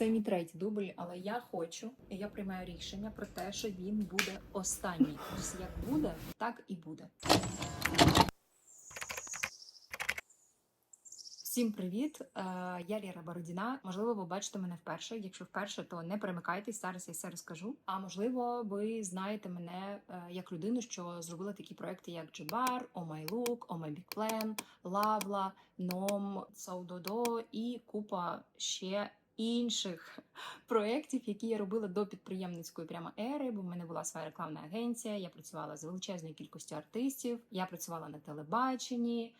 Це мій третій дубль, але я хочу, і я приймаю рішення про те, що він буде останній. Тобто як буде, так і буде. Всім привіт! Е, Я Ліра Бородіна. Можливо, ви бачите мене вперше. Якщо вперше, то не перемикайтесь. Зараз я все розкажу. А можливо, ви знаєте мене е, як людину, що зробила такі проекти, як Look, Oh My Big Лавла, Ном, Саудодо і купа ще інших проєктів, які я робила до підприємницької прямо ери, бо в мене була своя рекламна агенція. Я працювала з величезною кількістю артистів. Я працювала на телебаченні.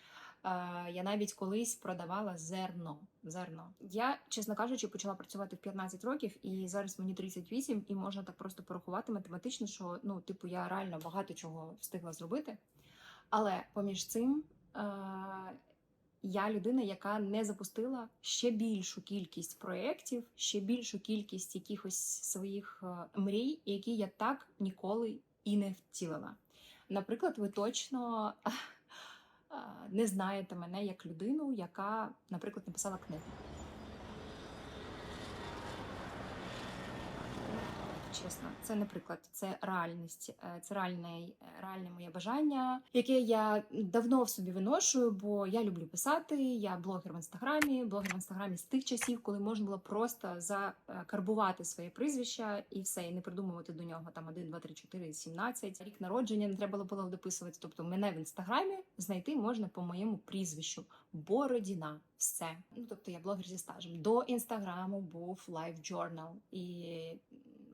Е, Я навіть колись продавала зерно. Зерно. Я, чесно кажучи, почала працювати в 15 років, і зараз мені 38, і можна так просто порахувати математично, що ну, типу, я реально багато чого встигла зробити. Але поміж цим е, я людина, яка не запустила ще більшу кількість проєктів, ще більшу кількість якихось своїх е, мрій, які я так ніколи і не втілила. Наприклад, ви точно е, не знаєте мене як людину, яка, наприклад, написала книгу. Чесно, це не приклад, це реальність, Е, це реальне, реальне моє бажання, яке я давно в собі виношую, бо я люблю писати. Я блогер в інстаграмі, блогер в інстаграмі з тих часів, коли можна було просто закарбувати своє прізвище і все, і не придумувати до нього там 1, 2, 3, 4, 17. Рік народження не треба було дописувати. Тобто мене в інстаграмі знайти можна по моєму прізвищу Бородіна. Все. Ну тобто я блогер зі стажем. До інстаграму був Life Journal. і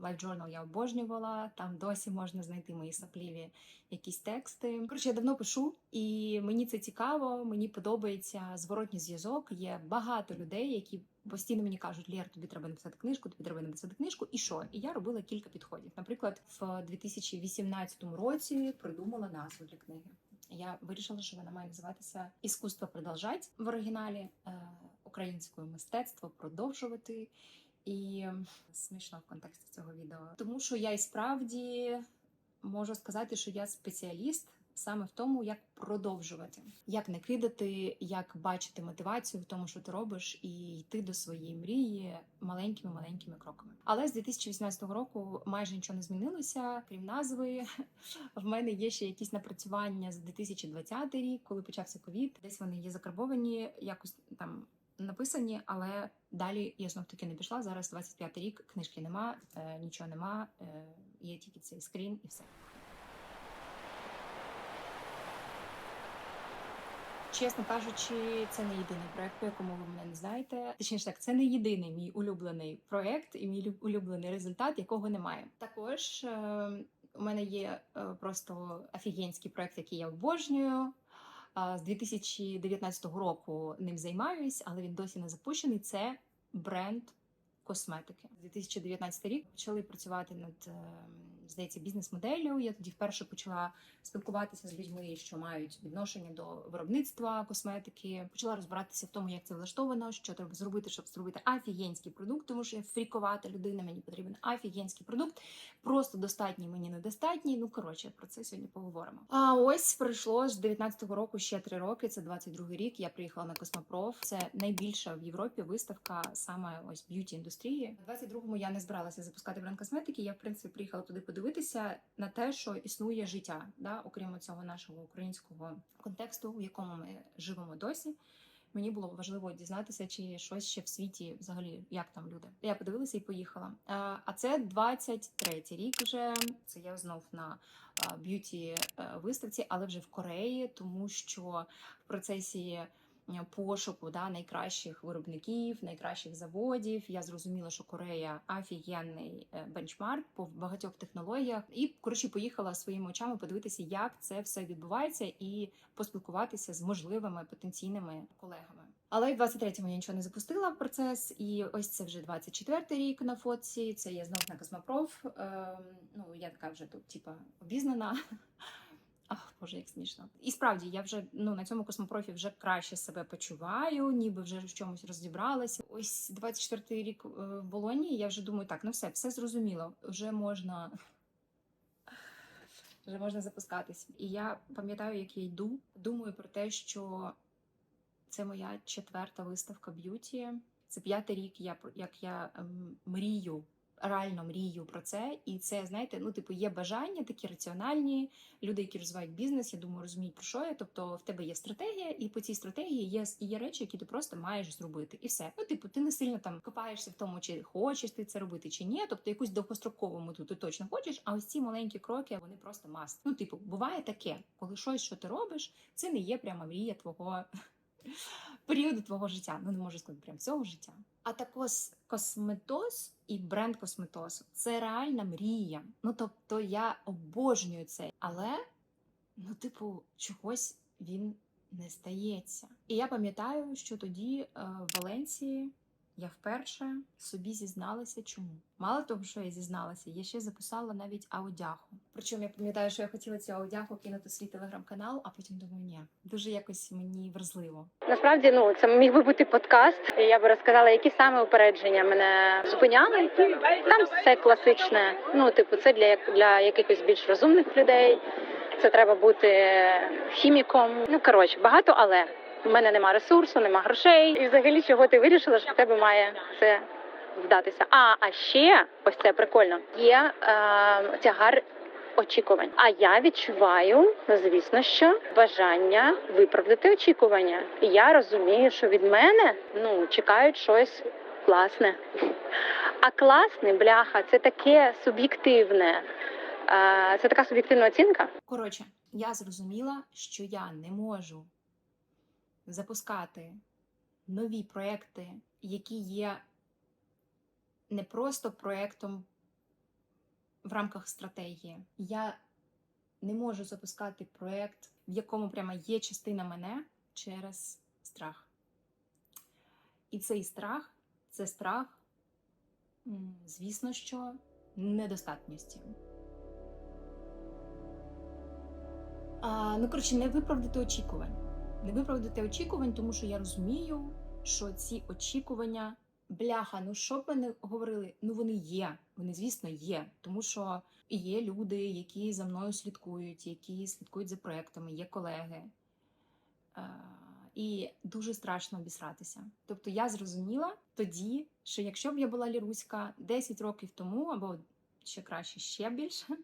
Life Journal я обожнювала. Там досі можна знайти мої сапліві якісь тексти. Коротше, я давно пишу, і мені це цікаво. Мені подобається зворотній зв'язок. Є багато людей, які постійно мені кажуть: Лєр, тобі треба написати книжку, тобі треба написати книжку. І що? І я робила кілька підходів. Наприклад, в 2018 році придумала назву для книги. Я вирішила, що вона має називатися Іскусство продовжать в оригіналі е, українською мистецтво продовжувати. І смішно в контексті цього відео, тому що я і справді можу сказати, що я спеціаліст саме в тому, як продовжувати, як не кидати, як бачити мотивацію в тому, що ти робиш, і йти до своєї мрії маленькими маленькими кроками. Але з 2018 року майже нічого не змінилося, крім назви. В мене є ще якісь напрацювання з 2020 рік, коли почався ковід. Десь вони є закарбовані, якось там написані, але далі я знов таки не пішла. Зараз 25 рік, книжки нема, е, нічого нема, е, є тільки цей скрін і все. Чесно кажучи, це не єдиний проект, по якому ви мене не знаєте. Точніше так, це не єдиний мій улюблений проект і мій улюблений результат, якого немає. Також е, у мене є е, просто офігенський проект, який я обожнюю. З 2019 року ним займаюсь, але він досі не запущений. Це бренд косметики. 2019 рік почали працювати над е, здається бізнес-моделлю. Я тоді вперше почала спілкуватися з людьми, що мають відношення до виробництва косметики. Почала розбиратися в тому, як це влаштовано, що треба зробити, щоб зробити офігенський продукт, тому що я фріковата людина. Мені потрібен офігенський продукт. Просто достатній мені недостатній. Ну коротше, про це сьогодні поговоримо. А ось пройшло з 19-го року ще три роки. Це 22-й рік. Я приїхала на Космопроф. Це найбільша в Європі виставка саме ось б'юті індустрії. У 22-му я не збиралася запускати бренд косметики. Я в принципі приїхала туди подивитися на те, що існує життя, да, окрім цього нашого українського контексту, в якому ми живемо досі. Мені було важливо дізнатися, чи щось ще в світі взагалі, як там люди. Я подивилася і поїхала. А це 23-й рік. Вже це я знов на б'юті е, виставці, але вже в Кореї, тому що в процесі пошуку да, найкращих виробників, найкращих заводів. Я зрозуміла, що Корея офігенний е, бенчмарк по багатьох технологіях. І коротше поїхала своїми очами подивитися, як це все відбувається, і поспілкуватися з можливими потенційними колегами. Але в 23-му я нічого не запустила в процес, і ось це вже 24-й рік на фотці. Це я знов на Космопроф. Ем, ну я така вже тут, типа, обізнана. Ах, боже, як смішно. І справді я вже ну на цьому космопрофі вже краще себе почуваю, ніби вже в чомусь розібралася. Ось 24-й рік е, в Болоні. Я вже думаю, так, ну все, все зрозуміло. Вже можна. Вже можна запускатись. І я пам'ятаю, як я йду. Думаю про те, що це моя четверта виставка б'юті. Це п'ятий рік, я як я ем, мрію, реально мрію про це. І це, знаєте, ну, типу, є бажання такі раціональні. Люди, які розвивають бізнес, я думаю, розуміють про що я. Тобто в тебе є стратегія, і по цій стратегії є, є речі, які ти просто маєш зробити. І все. Ну, типу, ти не сильно там копаєшся в тому, чи хочеш ти це робити, чи ні. Тобто якусь довгострокову мету ти точно хочеш, а ось ці маленькі кроки вони просто маст. Ну, типу, буває таке, коли щось, що ти робиш, це не є прямо мрія твого періоду твого життя. Ну не можу сказати прям всього життя. А також косметоз і бренд косметосу це реальна мрія. Ну тобто я обожнюю це, але ну, типу, чогось він не стається. І я пам'ятаю, що тоді е, в Валенції я вперше собі зізналася, чому. Мало того, що я зізналася, я ще записала навіть аудяху. Причому я пам'ятаю, що я хотіла цю аудяху кинути свій телеграм-канал, а потім думаю, ні, дуже якось мені вразливо. Насправді, ну це міг би бути подкаст. і Я би розказала, які саме упередження мене зупиняли. Там все класичне. Ну, типу, це для для якихось більш розумних людей. Це треба бути хіміком. Ну коротше, багато, але в мене нема ресурсу, нема грошей. І взагалі, чого ти вирішила, що в тебе має це вдатися. А, а ще ось це прикольно. Є е, тягар очікувань. А я відчуваю, звісно, що бажання виправдати очікування. І я розумію, що від мене ну чекають щось класне. А класне, бляха, це таке суб'єктивне. Е, Це така суб'єктивна оцінка. Коротше, я зрозуміла, що я не можу запускати нові проекти, які є не просто проектом в рамках стратегії. Я не можу запускати проект, в якому прямо є частина мене через страх. І цей страх це страх, звісно, що недостатності. А, ну, коротше, не виправдати очікувань. Не виправдати очікувань, тому що я розумію, що ці очікування, бляха, ну що б ми не говорили, ну вони є. Вони, звісно, є. Тому що є люди, які за мною слідкують, які слідкують за проектами, є колеги. І дуже страшно обісратися. Тобто я зрозуміла тоді, що якщо б я була ліруська 10 років тому, або ще краще, ще більше,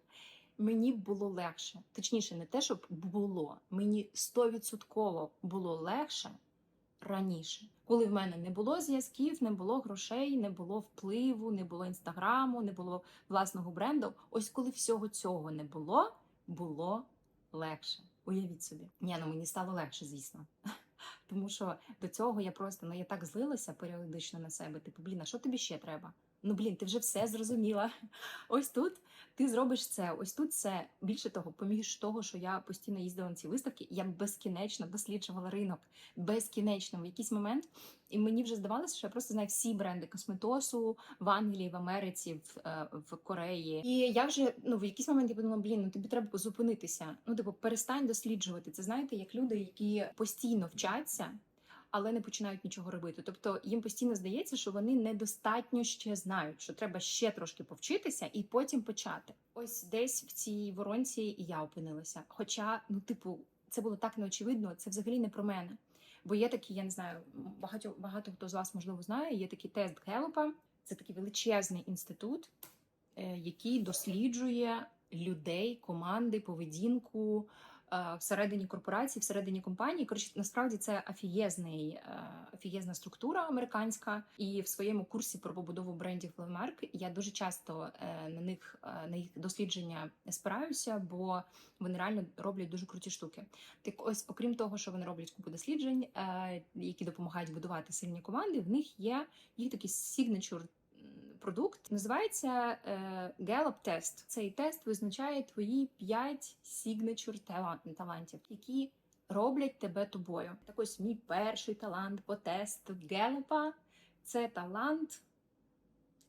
мені було легше. Точніше, не те, щоб було, мені стовідсотково було легше раніше, коли в мене не було зв'язків, не було грошей, не було впливу, не було інстаграму, не було власного бренду. Ось коли всього цього не було, було легше. Уявіть собі. Ні, ну мені стало легше, звісно. Тому що до цього я просто ну я так злилася періодично на себе. Типу, блін, а що тобі ще треба? Ну блін, ти вже все зрозуміла. Ось тут ти зробиш це, ось тут це. Більше того, поміж того, що я постійно їздила на ці виставки, я безкінечно досліджувала ринок. Безкінечно в якийсь момент. І мені вже здавалося, що я просто знаю всі бренди косметосу в Англії, в Америці, в, е, в Кореї. І я вже ну в якийсь момент я подумала, блін, ну тобі треба зупинитися. Ну, типу, перестань досліджувати. Це знаєте, як люди, які постійно вчаться. Але не починають нічого робити. Тобто їм постійно здається, що вони недостатньо ще знають, що треба ще трошки повчитися і потім почати. Ось десь в цій воронці і я опинилася. Хоча, ну, типу, це було так неочевидно, це взагалі не про мене. Бо є такі, я не знаю, багато багато хто з вас можливо знає. Є такий тест Гелупа. Це такий величезний інститут, е, який досліджує людей, команди, поведінку всередині корпорації, всередині компанії. Коротше, насправді це афієзний, е, афієзна структура американська. І в своєму курсі про побудову брендів Левмарк я дуже часто е, на них е, на їх дослідження спираюся, бо вони реально роблять дуже круті штуки. Так ось, окрім того, що вони роблять купу досліджень, е, які допомагають будувати сильні команди, в них є їх такий signature продукт. Називається е, Gallup тест. Цей тест визначає твої 5 signature талант талантів, які роблять тебе тобою. Так ось мій перший талант по тесту Гелупа це талант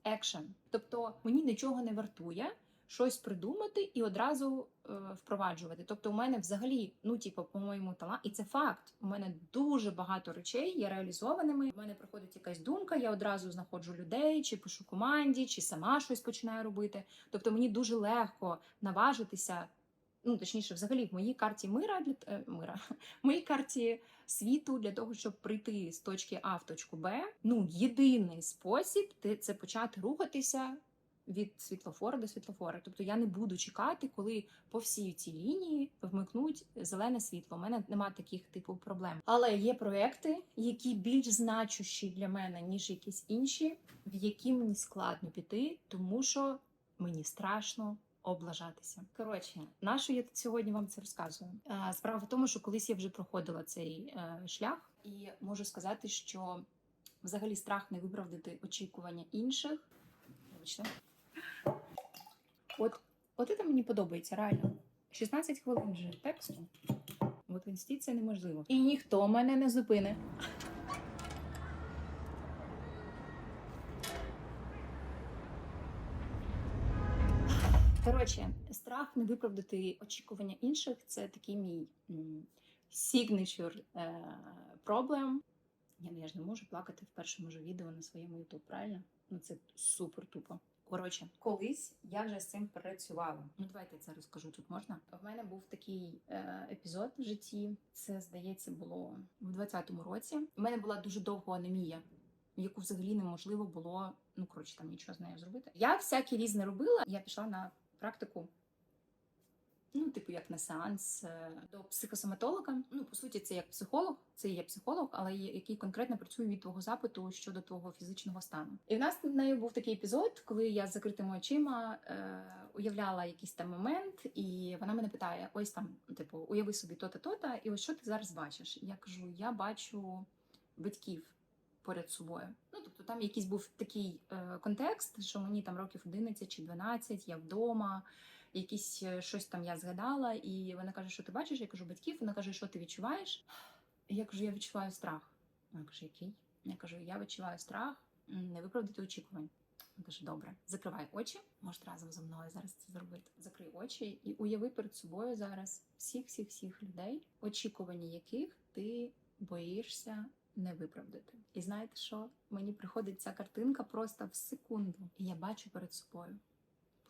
екшен. Тобто мені нічого не вартує щось придумати і одразу е, впроваджувати. Тобто, у мене взагалі, ну типу, по-моєму, талант, і це факт. У мене дуже багато речей є реалізованими. У мене приходить якась думка, я одразу знаходжу людей, чи пишу команді, чи сама щось починаю робити. Тобто мені дуже легко наважитися ну точніше, взагалі, в моїй карті мира для е, мира, в моїй карті світу для того, щоб прийти з точки А в точку Б. Ну, єдиний спосіб це почати рухатися від світлофора до світлофора. Тобто я не буду чекати, коли по всій цій лінії вмикнуть зелене світло. У мене нема таких типу проблем. Але є проекти, які більш значущі для мене, ніж якісь інші, в які мені складно піти, тому що мені страшно. Облажатися. Коротше, на що я сьогодні вам це розказую? Справа в тому, що колись я вже проходила цей е, шлях, і можу сказати, що взагалі страх не виправдати очікування інших. От, от це мені подобається, реально. 16 хвилин вже тексту. От в інсті це неможливо. І ніхто мене не зупине. Коротше, страх не виправдати очікування інших це такий мій signature problem. Я, ну, я ж не можу плакати в першому ж відео на своєму YouTube, правильно? Ну це супер тупо. Коротше, колись я вже з цим працювала. Ну давайте це розкажу. Тут можна. В мене був такий е, епізод в житті. Це здається було в 20-му році. У мене була дуже довга анемія, яку взагалі неможливо було. Ну коротше, там нічого з нею зробити. Я всякі різне робила. Я пішла на практику. Ну, типу, як на сеанс е, до психосоматолога. Ну, по суті, це як психолог, це є психолог, але є- який конкретно працює від твого запиту щодо твого фізичного стану. І в нас з нею був такий епізод, коли я з закритими очима е, уявляла якийсь там момент, і вона мене питає: ось там, типу, уяви собі то-то, то-то, і ось що ти зараз бачиш? Я кажу: я бачу батьків поряд собою. Ну, тобто там якийсь був такий е, контекст, що мені там років 11 чи 12, я вдома якісь е, щось там я згадала, і вона каже, що ти бачиш? Я кажу, батьків. Вона каже, що ти відчуваєш? Я кажу, я відчуваю страх. Вона каже, який? Я кажу, я відчуваю страх не виправдати очікувань. Вона каже, добре, закривай очі, можеш разом зі мною зараз це зробити. Закрий очі і уяви перед собою зараз всіх, всіх, всіх людей, очікування яких ти боїшся не виправдати. І знаєте що? Мені приходить ця картинка просто в секунду, і я бачу перед собою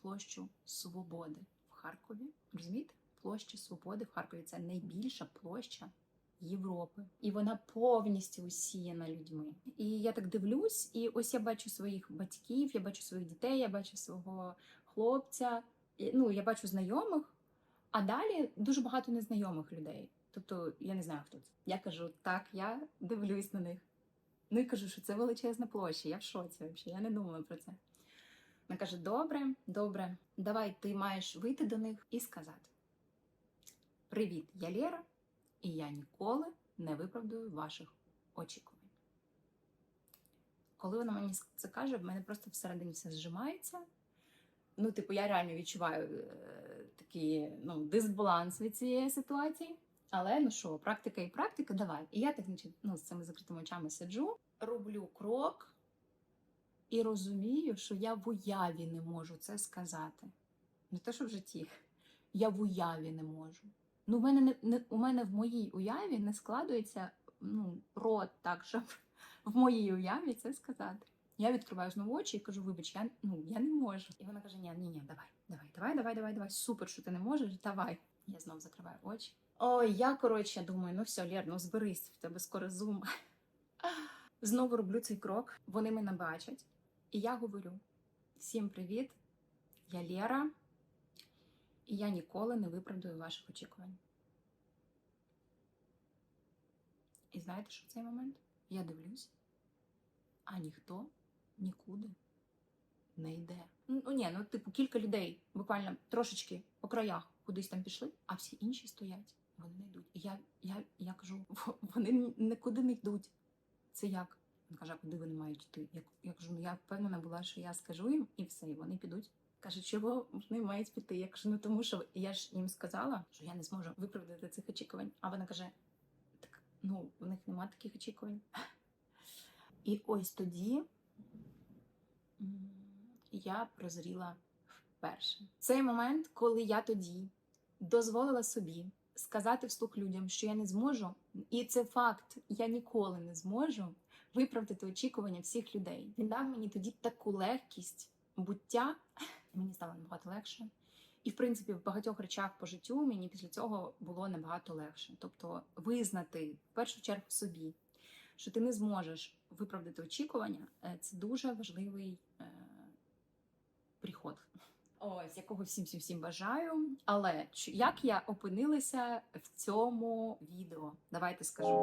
площу Свободи в Харкові. Розумієте? Площа Свободи в Харкові це найбільша площа Європи, і вона повністю усіяна людьми. І я так дивлюсь, і ось я бачу своїх батьків, я бачу своїх дітей, я бачу свого хлопця. і, Ну, я бачу знайомих, а далі дуже багато незнайомих людей. Тобто я не знаю, хто це. Я кажу, так, я дивлюсь на них. Ну і кажу, що це величезна площа. Я в шоці взагалі, я не думала про це. Вона каже: добре, добре, давай ти маєш вийти до них і сказати: Привіт, я Лєра, і я ніколи не виправдую ваших очікувань. Коли вона мені це каже, в мене просто всередині все зжимається. Ну, типу, я реально відчуваю е, такий ну, дисбаланс від цієї ситуації. Але ну що, практика і практика, давай. І я так ну, з цими закритими очами сиджу, роблю крок і розумію, що я в уяві не можу це сказати. Не те, що в житті, я в уяві не можу. Ну, у мене не, не у мене в моїй уяві не складується ну, рот так, щоб в моїй уяві це сказати. Я відкриваю знову очі і кажу: вибач, я ну я не можу. І вона каже: Ні, ні, ні, давай, давай, давай, давай, давай, давай. Супер, що ти не можеш. Давай. Я знов закриваю очі. Ой, я коротше думаю, ну все, Лєр, ну зберись, в тебе скоро зум. Знову роблю цей крок. Вони мене бачать, і я говорю: всім привіт, я Лєра, і я ніколи не виправдаю ваших очікувань. І знаєте, що в цей момент? Я дивлюсь, а ніхто нікуди не йде. Ну ні, ну типу кілька людей буквально трошечки по краях кудись там пішли, а всі інші стоять. Вони не йдуть. І я, я, я кажу, вони нікуди не йдуть. Це як? Каже, куди вони мають йти? Я, я кажу, ну я впевнена була, що я скажу їм і все, і вони підуть. Каже, чого вони мають піти? Я кажу, ну тому що я ж їм сказала, що я не зможу виправдати цих очікувань. А вона каже: так ну, у них нема таких очікувань. І ось тоді я прозріла вперше. Цей момент, коли я тоді дозволила собі сказати вслух людям, що я не зможу, і це факт, я ніколи не зможу виправдати очікування всіх людей. Він дав мені тоді таку легкість буття, мені стало набагато легше. І, в принципі, в багатьох речах по життю мені після цього було набагато легше. Тобто, визнати в першу чергу собі, що ти не зможеш виправдати очікування, е, це дуже важливий е, приход. Ось якого всім всім всім бажаю. Але як я опинилася в цьому відео? Давайте скажу.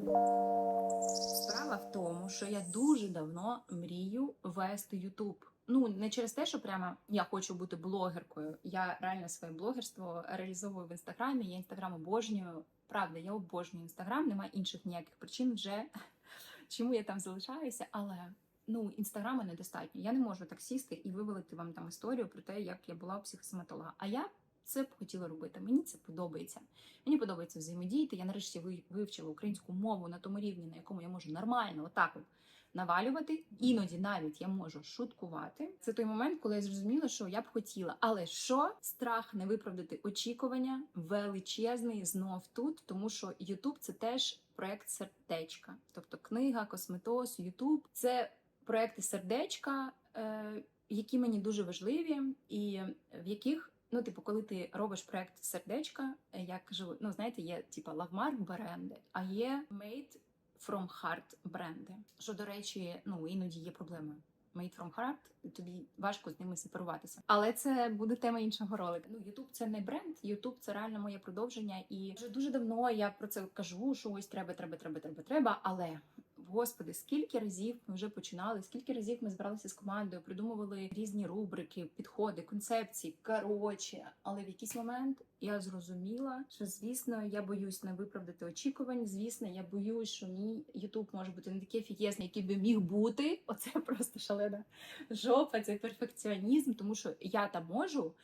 Справа в тому, що я дуже давно мрію вести Ютуб. Ну не через те, що прямо я хочу бути блогеркою. Я реально своє блогерство реалізовую в інстаграмі. Я інстаграм обожнюю. Правда, я обожнюю інстаграм. Немає інших ніяких причин вже чому я там залишаюся, але. Ну, інстаграма недостатньо. Я не можу так сісти і вивалити вам там історію про те, як я була психосоматолога. А я це б хотіла робити. Мені це подобається. Мені подобається взаємодіяти. Я нарешті ви- вивчила українську мову на тому рівні, на якому я можу нормально отак от навалювати. Іноді навіть я можу шуткувати. Це той момент, коли я зрозуміла, що я б хотіла. Але що страх не виправдати очікування величезний знов тут, тому що Ютуб це теж проект сердечка, тобто книга, косметоз, Ютуб це проекти сердечка, е, які мені дуже важливі, і в яких. Ну, типу, коли ти робиш проект сердечка, е, я кажу, ну знаєте, є типа лавмарк бренди, а є made from heart бренди. Що, до речі, ну іноді є проблеми. Made from heart, тобі важко з ними сепаруватися. Але це буде тема іншого ролика. Ну, Ютуб це не бренд, Ютуб це реально моє продовження. І вже дуже давно я про це кажу, що ось треба, треба, треба, треба, треба. Але Господи, скільки разів ми вже починали, скільки разів ми збиралися з командою, придумували різні рубрики, підходи, концепції. Коротше, але в якийсь момент я зрозуміла, що звісно я боюсь не виправдати очікувань. Звісно, я боюсь, що мій Ютуб може бути не такий офігезний, який би міг бути. Оце просто шалена жопа, це перфекціонізм, тому що я там можу.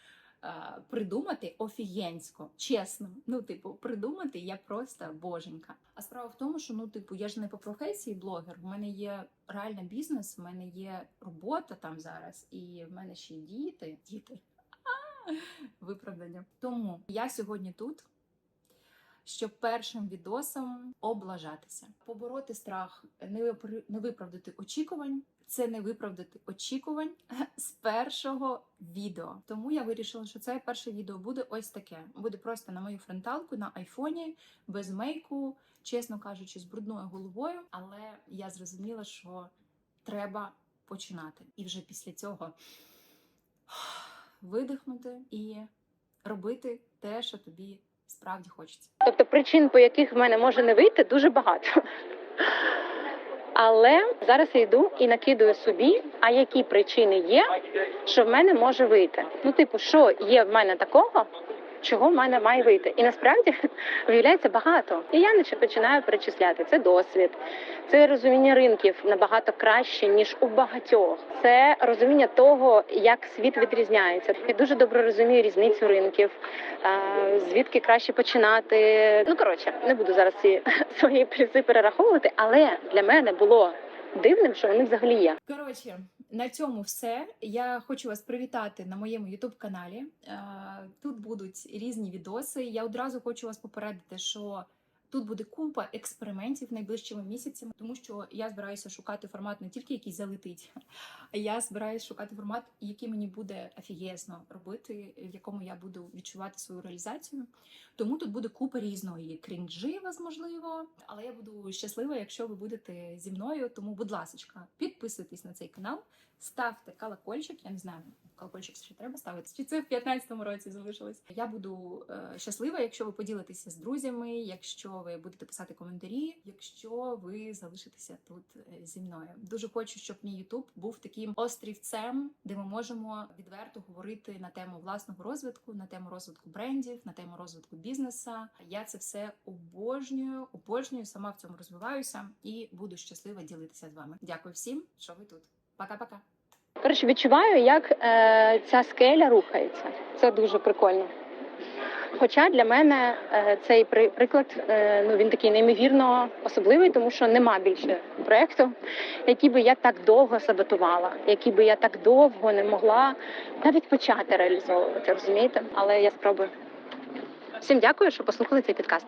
А, Придумати офігенсько, чесно. Ну, типу, придумати я просто боженька. А справа в тому, що ну, типу, я ж не по професії блогер. В мене є реальний бізнес, в мене є робота там зараз, і в мене ще діти. Діти. Виправдання. Тому я сьогодні тут, щоб першим відосом облажатися, побороти страх, не виправдати очікувань. Це не виправдати очікувань з першого відео. Тому я вирішила, що це перше відео буде ось таке. Буде просто на мою фронталку на айфоні, без мейку, чесно кажучи, з брудною головою. Але я зрозуміла, що треба починати. І вже після цього видихнути і робити те, що тобі справді хочеться. Тобто причин, по яких в мене може не вийти, дуже багато. Але зараз я йду і накидую собі, а які причини є, що в мене може вийти. Ну, типу, що є в мене такого, чого в мене має вийти. І насправді виявляється багато. І я починаю перечисляти. Це досвід, це розуміння ринків набагато краще, ніж у багатьох. Це розуміння того, як світ відрізняється. Я дуже добре розумію різницю ринків, звідки краще починати. Ну коротше, не буду зараз ці свої плюси перераховувати, але для мене було дивним, що вони взагалі є. Коротше, на цьому все. Я хочу вас привітати на моєму youtube каналі. Тут будуть різні відоси. Я одразу хочу вас попередити, що тут буде купа експериментів найближчими місяцями, тому що я збираюся шукати формат не тільки який залетить, а я збираюся шукати формат, який мені буде офігезно робити, в якому я буду відчувати свою реалізацію. Тому тут буде купа різної крінжі, можливо, але я буду щаслива, якщо ви будете зі мною. Тому, будь ласка, підписуйтесь на цей канал, ставте колокольчик. Я не знаю, колокольчик ще треба ставити. Чи це в 15-му році залишилось? Я буду е, щаслива, якщо ви поділитеся з друзями, якщо ви будете писати коментарі, якщо ви залишитеся тут е, зі мною. Дуже хочу, щоб мій Ютуб був таким острівцем, де ми можемо відверто говорити на тему власного розвитку, на тему розвитку брендів, на тему розвитку бізнеса. Я це все обожнюю, обожнюю, сама в цьому розвиваюся і буду щаслива ділитися з вами. Дякую всім, що ви тут. Пока-пока. Коротше, відчуваю, як е, ця скеля рухається. Це дуже прикольно. Хоча для мене е, цей приклад е, ну він такий неймовірно особливий, тому що нема більше проєкту, який би я так довго саботувала, який би я так довго не могла навіть почати реалізовувати, розумієте? Але я спробую. Всім дякую, що послухали цей підкаст.